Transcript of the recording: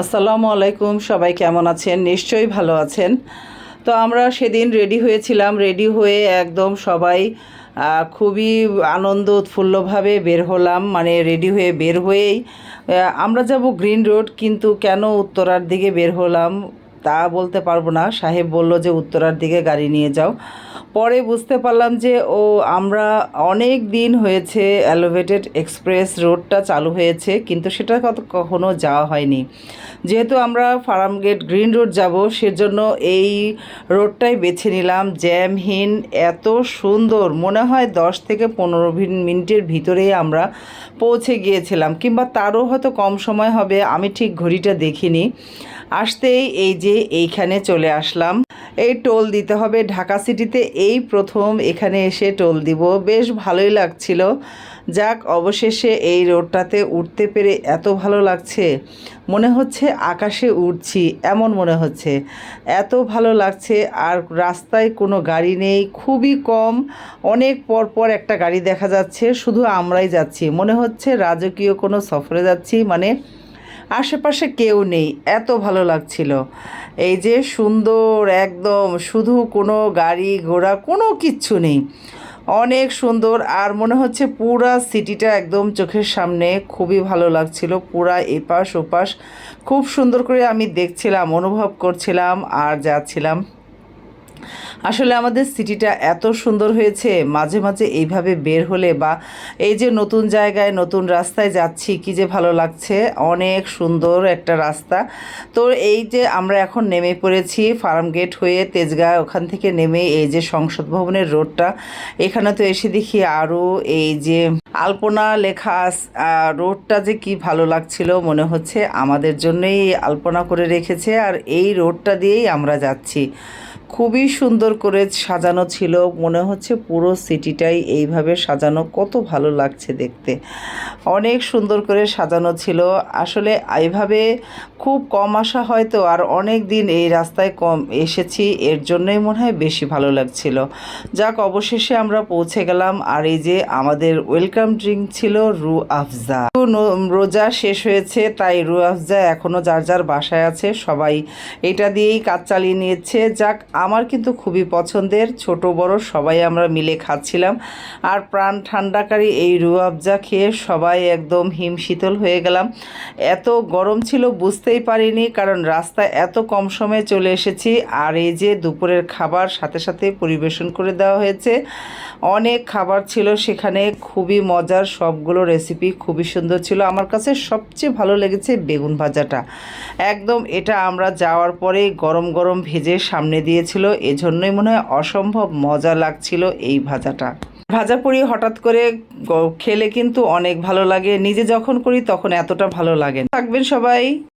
আসসালামু আলাইকুম, সবাই কেমন আছেন? নিশ্চয়ই ভালো আছেন। তো আমরা সেদিন রেডি হয়েছিলাম রেডি হয়ে একদম সবাই খুবই আনন্দ উৎফুল্লভাবে বের হলাম মানে রেডি হয়ে বের হয়েই আমরা যাব গ্রিন রোড, কিন্তু কেন উত্তরার দিকে বের হলাম তা বলতে পারব না। সাহেব বলল যে উত্তরার দিকে গাড়ি নিয়ে যাও। পরে বুঝতে পারলাম যে, ও, আমরা অনেক দিন হয়েছে অ্যালোভেটেড এক্সপ্রেস রোডটা চালু হয়েছে, কিন্তু সেটা কত, কখনো যাওয়া হয়নি। যেহেতু আমরা ফার্মগেট গ্রিন রোড যাব, সেজন্য এই রোডটাই বেছে নিলাম। জ্যামহীন, এত সুন্দর, মনে হয় দশ থেকে পনেরো মিনিটের ভিতরেই আমরা পৌঁছে গিয়েছিলাম, কিংবা তারও হয়তো কম সময় হবে, আমি ঠিক ঘড়িটা দেখিনি। আসতেই এই যে এইখানে চলে আসলাম। এই টোল দিতে হবে। ঢাকা সিটিতে এই প্রথম এখানে এসে টোল দিব। বেশ ভালোই লাগছিল। যাক, অবশেষে এই রোডটাতে উঠতে পেরে এত ভালো লাগছে। মনে হচ্ছে আকাশে উড়ছি, এমন মনে হচ্ছে। এত ভালো লাগছে, আর রাস্তায় কোনো গাড়ি নেই, খুবই কম। অনেক পর পর একটা গাড়ি দেখা যাচ্ছে, শুধু আমরাই যাচ্ছি। মনে হচ্ছে রাজকীয় কোনো সফরে যাচ্ছি মানে আশেপাশে কেউ নেই, এত ভালো লাগছিল। এই যে সুন্দর, একদম শুধু কোনো গাড়ি ঘোড়া, কোনো কিচ্ছু নেই। অনেক সুন্দর, আর মনে হচ্ছে পুরা সিটিটা একদম চোখের সামনে, খুবই ভালো লাগছিল, পুরা এপাশ ওপাশ। খুব সুন্দর করে আমি দেখছিলাম, অনুভব করছিলাম, আর যাচ্ছিলাম। আসলে আমাদের সিটিটা এত সুন্দর হয়েছে, মাঝে মাঝে এইভাবে বের হলে বা এই যে নতুন জায়গায় নতুন রাস্তায় যাচ্ছি, কি যে ভালো লাগছে, অনেক সুন্দর একটা রাস্তা। তো এই যে আমরা এখন নেমে পড়েছি ফার্ম গেট হয়ে তেজগাঁ, ওখান থেকে নেমে এই যে সংসদ ভবনের রোডটা, এখানে তো এসে দেখি আরও এই যে আলপনা লেখা রোডটা যে কি ভালো লাগছিল, মনে হচ্ছে আমাদের জন্যই আলপনা করে রেখেছে, আর এই রোডটা দিয়েই আমরা যাচ্ছি। খুবই সুন্দর করে সাজানো ছিল। মনে হচ্ছে পুরো সিটিটাই এইভাবে সাজানো। কত ভালো লাগছে দেখতে। অনেক সুন্দর করে সাজানো ছিল। আসলে এইভাবে খুব কম আসা হয়তো আর অনেক দিন এই রাস্তায় কম এসেছি। এর জন্যই মনে হয় বেশি ভালো লাগছিল। যাক, অবশেষে আমরা পৌঁছে গেলাম। আর এই যে আমাদের ওয়েলকাম ড্রিঙ্ক ছিল রু আফজা। রোজা শেষ হয়েছে, তাই রু আফজা এখনও যার যার বাসায় আছে। সবাই এটা দিয়েই কাজ চালিয়ে নিয়েছে। যাক আমার কিন্তু খুবই পছন্দের, ছোট, বড়, সবাই আমরা মিলে খাচ্ছিলাম। আর প্রাণ ঠান্ডাকারী এই রু আফজা খেয়ে সবাই একদম হিম শীতল হয়ে গেলাম। এত গরম ছিল, বুঝতেই পারিনি, কারণ রাস্তায় এত কম সময়ে চলে এসেছি। আর এই যে দুপুরের খাবার, সাথে সাথে পরিবেশন করে দেওয়া হয়েছে। অনেক খাবার ছিল সেখানে, খুবই মজার, সবগুলো রেসিপি খুবই সুন্দর ছিল। আমার কাছে সবচেয়ে ভালো লেগেছে বেগুন ভাজাটা। একদম এটা আমরা যাওয়ার পরে গরম গরম ভেজে সামনে দিয়েছিল এজন্যই মনে হয় অসম্ভব মজা লাগছিল এই ভাজাটা। ভাজা পুরি হঠাৎ করে খেলে কিন্তু অনেক ভালো লাগে, নিজে যখন করি তখন এতটা ভালো লাগে থাকবেন সবাই।